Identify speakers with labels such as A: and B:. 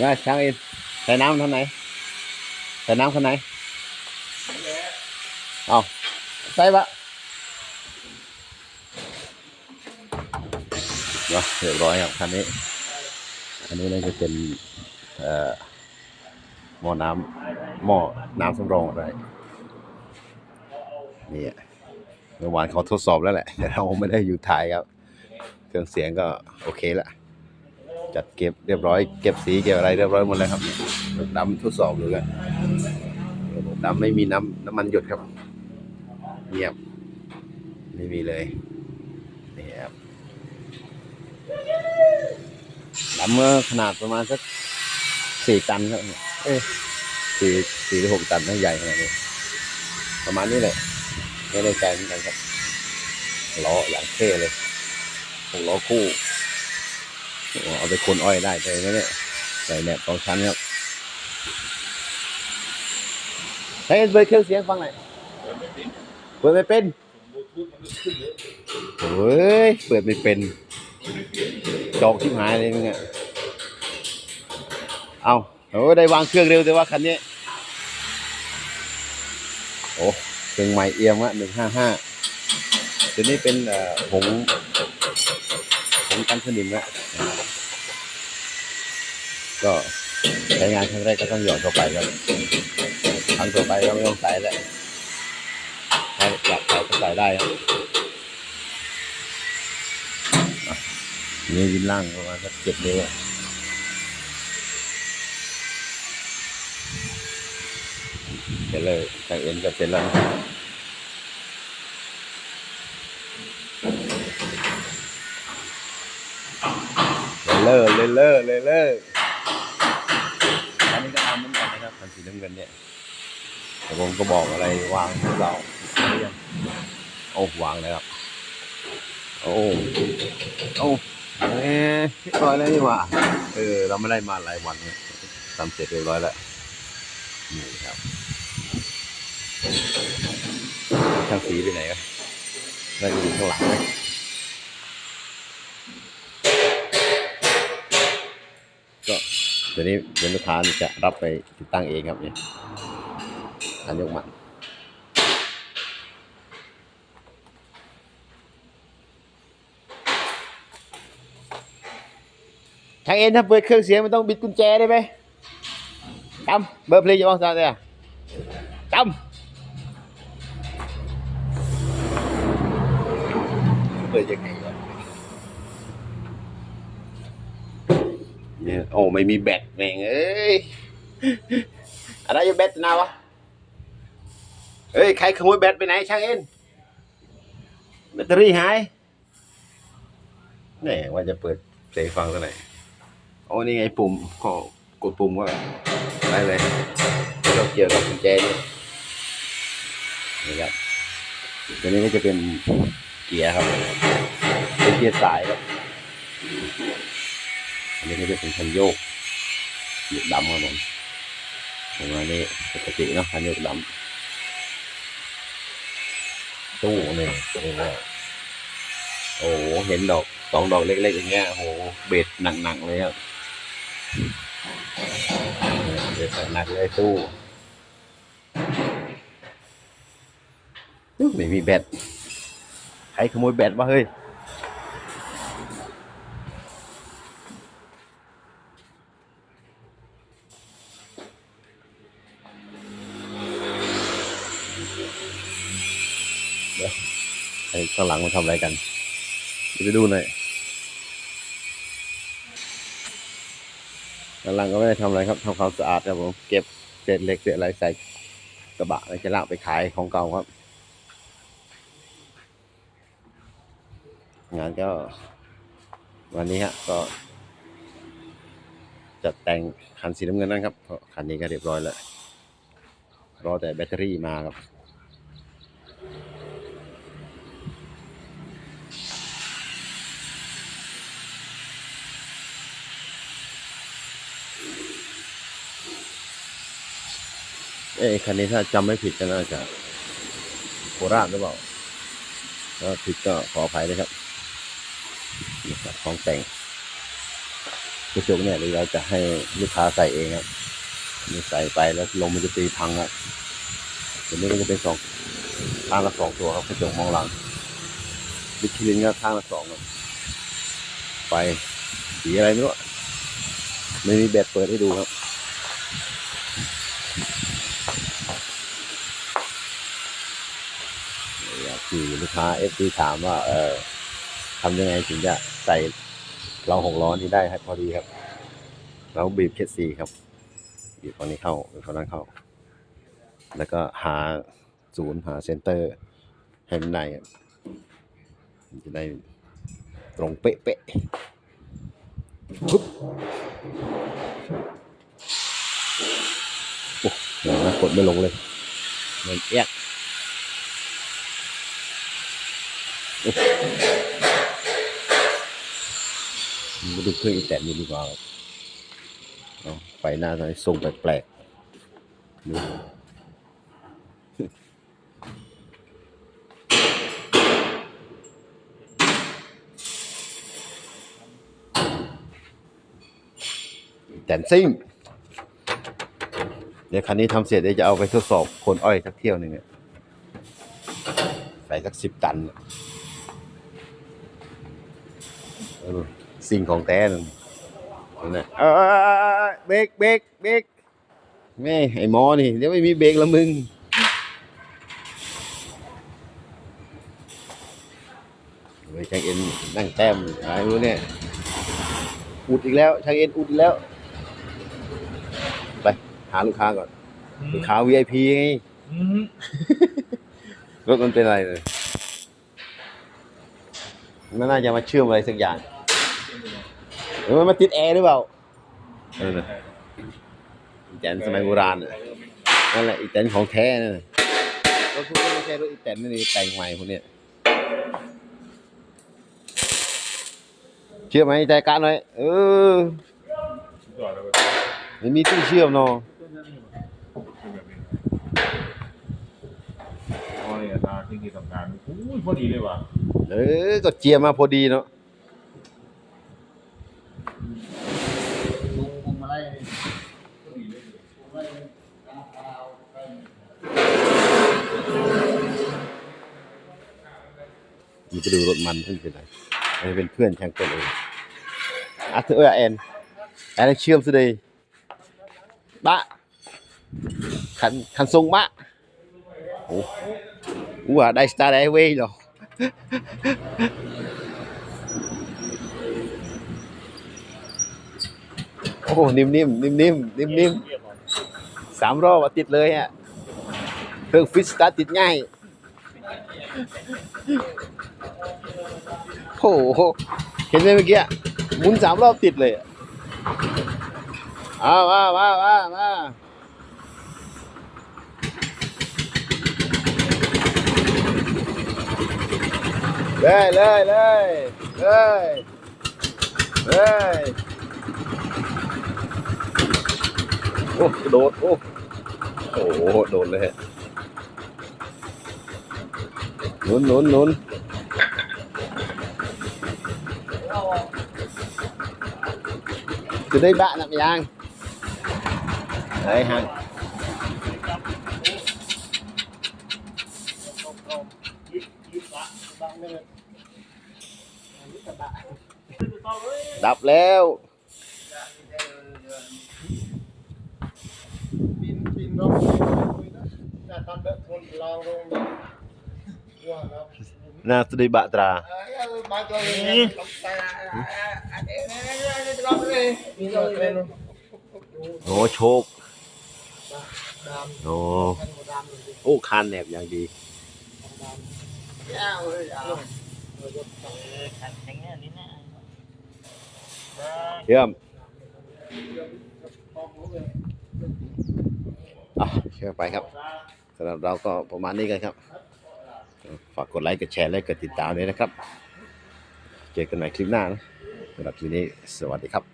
A: นะช่างอ็นใส่น้ำเท่าไหนใส่น้ำเท่าไหนเอาใส่ปะเนาะเรียบร้อยครับคันนี้ อันนี้น่าจะเป็นหม้อน้ำหม้อน้ำสำรองอะไรนี่อะเมื่อวานเขาทดสอบแล้วแหละแต่เราไม่ได้อยู่ถ่ายครับ เครื่องเสียงก็โอเคละ จัดเก็บเรียบร้อยเก็บสีเก็บอะไรเรียบร้อยหมดแล้วครับระบบดำทดสอบดูกันระบบดำไม่มีน้ำน้ำมันหยดครับเงียบไม่มีเลยนี่ครับดำเมื่อขนาดประมาณสักสี่ตันครับเอ้สี่สี่หรือหกตันนะใหญ่ขนาดนี้ประมาณนี้เลยไม่ได้ใจเหมือนกันครับล้ออย่างเท่เลยล้อคู่ เอาไปคนอ้อยได้เลยนะเนี่ยใส่แหนบสองชั้นครับให้เปิดเครื่องเสียงฟังหน่อยเปิดไม่เป็นโอ้ย เปิดไม่เป็นจอกชิบหายเลยมึงอะเอาโอ้ได้วางเครื่องเร็วแต่ว่าคันนี้ โอ้เครื่องใหม่เอียมอะหนึ่งห้าห้าตัวนี้เป็นเอ่อผงผงกันสนิมละ ก็ใช้งานครั้งแรกก็ต้องหยอดเข้าไปครับครั้งต่อไปก็ไม่ต้องใส่แล้วถ้าอยากใส่ก็ใส่ได้ครับนี่วินล่างประมาณสักเจ็ดนิ้วอเสร็จเลยจากเอ็นก็เสร็จแล้วนะครับเลอเลอเลอเลอเลออันนี้ก็ทำเหมือนกันนะครับคัน สีน้ำเงินเนี่ยแต่ผมก็บอกอะไรวางให้เราหรือยังโอ้วางแล้วครับ โอ้โอ้เอ๊ะเรียบร้อยแล้วนี่ว่าเออ เราไม่ได้มาหลายวันเนี่ยทำเสร็จเรียบร้อยแล้วนี่ครับช่างสีไปไหนกันน่าจะอยู่ข้างหลังไหม เดี๋ยวนี้เดี๋ยวลูกค้าจะรับไปติดตั้งเองครับเนี่ยอันยกมันทางเอ็นถ้าเปิดเครื่องเสียงมันต้องบิดกุญแจได้ไหมจำเบอร์เพลงจะบอกซะเนี่ยจำเปิดยังไงวะ เนี่ยโอ้ไม่มีแบตแม่งเอ้ยอะไรอยู่แบตนาวะเฮ้ยใครขโมยแบตไปไหนช่างเอ็นแบตเตอรี่หายแน่ว่าจะเปิดเพลงฟังตัวไหนโอ้นี่ไงปุ่มก็กดปุ่มก็ได้เลยไม่ต้องเกี่ยวกับกุญแจนี่นี่ครับตัวนี้ก็จะเป็นเกียร์ครับเป็นเกียร์สายครับ อันนี้ก็จะเป็นคันโยกหยุดดำครับผมประมาณนี้ปกติเนาะคันโยกดำตู้นี่ยเรียกว่าโอ้โหเห็นดอกสองดอกเล็กๆอย่างเงี้ยโอ้โหเบ็ดหนักๆเลยครับเบ็ดหนักเลยตู้ตู้ไม่มีแบตใครขโมยแบตวะเฮ้ย ไอ้ ข้างหลังมันทำอะไรกันเดี๋ยวไปดูหน่อยข้างหลังก็ไม่ได้ทำอะไรครับทำความสะอาดครับผมเก็บเศษเหล็กเศษอะไรใส่กระบะแล้วจะลากไปขายของเก่าครับ งานก็ วันนี้ฮะก็จัดแต่งคันสีน้ำเงินนั่นครับเพราะคันนี้ก็เรียบร้อยแล้วรอแต่แบตเตอรี่มาครับ อ้ยคันนี้ถ้าจำไม่ผิดก็น่าจะโคราชหรือเปล่าถ้าผิดก็ขออภัยด้วยครับนี่ครับของแต่งกระจกเนี่ยเราจะให้ลูกค้าใส่เองครับนี่ใส่ไปแล้วลมมันจะตีพังครับตัวนี้ก็จะเป็นสองข้างละสองตัวครับกระจกมองหลังมิชลินก็ข้างละสองครับไฟสีอะไรไม่รู้ไม่มีแบตเปิดให้ดูครับ อยากที่ลูกค้าเอฟซีถามว่า เออทำยังไงถึงจะใส่เราหกล้อนี้ได้ครับพอดีครับ เราบีบเคสซีครับบีบฝั่งนี้เข้าบีบฝั่งนั้นเข้า แล้วก็หาศูนย์หาเซนเตอร์ให้มันได้จะได้ตรงเป๊ะๆปุ๊บโอ้เดี๋ยวนะกดไม่ลงเลยมันแอก มาดูเครื่องอีแตนนี่ดีกว่าครับเอาไฟหน้าอนนี้ทรงแปลกๆดูแตนซิ่งเดี๋ยวคันนี้ทำเสร็จเดี๋ยวจะเอาไปทดสอบคนอ้อยสักเที่ยวหนึ่งอะใส่สักสิบตันอะเออ สิ่งของแท้นั่นั่นนะเออเบรกเบรกเบรกแม่ไอ้หมอนี่เดี๋ยวไม่มีเบรกละมึงเฮ้ยช่างเอ็นนั่งแต้มอะไรรู้เนี่ยอุดอีกแล้วช่างเอ็นอุดอีกแล้ว ไป หาลูกค้าก่อนลูกค้า VIP ไง
B: อืม
A: รถมันเป็นอะไรเลยมันน่าจะมาเชื่อมอะไรสักอย่าง หรือมันมาติดแอร์หรือเปล่าเออนะอีแตนสมัยโบราณน่ะนั่นแหละอีแตนของแท้นั่นน่ะรถพวกนี้ไม่ใช่รถอีแตนนี่แต่งใหม่พวกเนี้ยเชื่อไหมใจกลารหน่อยเออ
B: จอดแล้ว
A: ไม่มีตู้เชื่อมเนาะ
B: โอ้ยตาที่ที่ทำการอุ้ยพอดีเลยว่ะ
A: เออก็เจียมมาพอดีเนาะ
C: มั
A: นไปดูรถมันเพิ่งเป็นไรอันนี้เป็นเพื่อนช่างกลเองอะเธออแอนแอนเชื่อมสุดเลยบะขันขันทรงบะโอ้โหว่าได้สตาร์ได้เว้ยเหรอโอ้นิ่มๆนิ่มๆนิ่มๆสามรอบติดเลยอะเครื่องฟิตสตาร์ติดง่าย หเห็นไหมเมื่อกี้หมุนสามรอบติดเลยอะเอามามามามาเลยเลยเลยเลยเลยโอ้โดด โอ้โหโดดเลยหนุนหนุนหนุน từ đây bạn làm giang đấy hàng ดับแล้ว
C: บินบินรถจะทำแบ บคนลองลงว่าครับ
A: นาสดิบะตรา
C: เอ้ยมาตัวนี้ตกใจอันนี้นี่รอบเลยมีรถเลย
A: โอ้โชค
C: ดำ
A: โอ้
C: กันหมดดำเลย
A: โอ้คานแหนบอย่างดี
C: ดำยาวเลยยาวรถสอง
D: ขันแข็งเนี่ยนี่นะ
A: เยี่ยม
C: ปองเลย
A: อะเชื่อไปครับสำหรับเราก็ประมาณนี้กันครับ ฝากกดไลค์ กดแชร์ และกดติดตามด้วยนะครับ เจอกันใหม่คลิปหน้านะสำหรับคลิปนี้ สวัสดีครับ